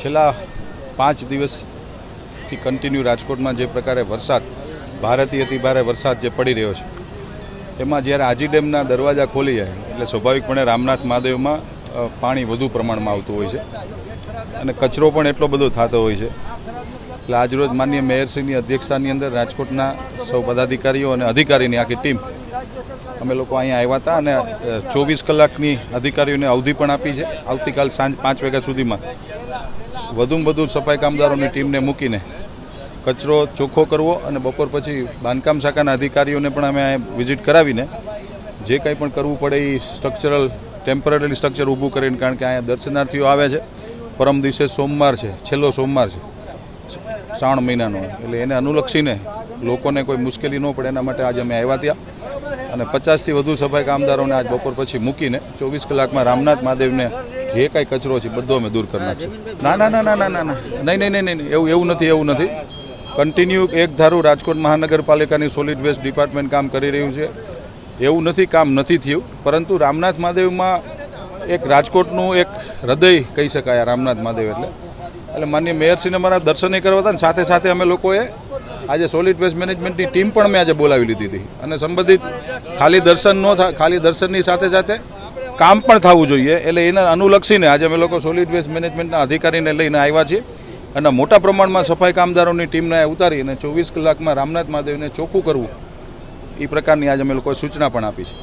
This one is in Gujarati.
છેલ્લા પાંચ દિવસથી કન્ટિન્યુ રાજકોટમાં જે પ્રકારે વરસાદ, ભારેથી અતિ ભારે વરસાદ જે પડી રહ્યો છે, એમાં જ્યારે આજી ડેમના દરવાજા ખોલી જાય, એટલે સ્વાભાવિકપણે રામનાથ મહાદેવમાં પાણી વધુ પ્રમાણમાં આવતું હોય છે અને કચરો પણ એટલો બધો થતો હોય છે. એટલે આજરોજ માનીય મેયરશ્રીની અધ્યક્ષતાની અંદર રાજકોટના સૌ પદાધિકારીઓ અને અધિકારીની આખી ટીમ અમે લોકો અહીંયા આવ્યા હતા અને ચોવીસ કલાકની અધિકારીઓને અવધિ પણ આપી છે. આવતીકાલ સાંજ પાંચ વાગ્યા સુધીમાં વધુમાં વધુ સફાઈ કામદારોની ટીમને મૂકીને કચરો ચોખ્ખો કરવો અને બપોર પછી બાંધકામ શાખાના અધિકારીઓને પણ અમે વિઝિટ કરાવીને જે કંઈ પણ કરવું પડે એ સ્ટ્રક્ચરલ, ટેમ્પરરી સ્ટ્રક્ચર ઊભું કરીને, કારણ કે અહીંયા દર્શનાર્થીઓ આવે છે. પરમ દિવસે સોમવાર છે, છેલ્લો સોમવાર છે, શ્રાવણ મહિનાનો. એટલે એને અનુલક્ષીને લોકોને કોઈ મુશ્કેલી ન પડે, એના માટે આજે અમે આવ્યા ત્યાં. અને પચાસથી વધુ સફાઈ કામદારોને આજ બપોર પછી મૂકીને ચોવીસ કલાકમાં રામનાથ મહાદેવને જે કાંઈ કચરો છે બધો અમે દૂર કરી નાખશું. ના ના ના ના ના ના નહીં નહીં નહીં નહીં, એવું એવું નથી એવું નથી. કન્ટિન્યુ એક ધારું રાજકોટ મહાનગરપાલિકાની સોલિડ વેસ્ટ ડિપાર્ટમેન્ટ કામ કરી રહ્યું છે. એવું નથી, કામ નથી થયું. પરંતુ રામનાથ મહાદેવમાં એક રાજકોટનું એક હૃદય કહી શકાય રામનાથ મહાદેવ એટલે. એટલે માન્ય મેયરશ્રીને મારા દર્શને કરવા હતા ને સાથે સાથે અમે લોકોએ આજે સોલિડ વેસ્ટ મેનેજમેન્ટની ટીમ પણ મેં આજે બોલાવી લીધી હતી. અને સંબંધિત ખાલી દર્શન ન થાય ખાલી દર્શનની સાથે સાથે કામ પણ થવું જોઈએ. એટલે એને અનુલક્ષીને આજે અમે લોકો સોલિડ વેસ્ટ મેનેજમેન્ટના અધિકારીને લઈને આવ્યા છીએ. અને મોટા પ્રમાણમાં સફાઈ કામદારોની ટીમને ઉતારી અને ચોવીસ કલાકમાં રામનાથ મહાદેવને ચોખ્ખું કરવું, એ પ્રકારની આજે અમે લોકોએ સૂચના પણ આપી છે.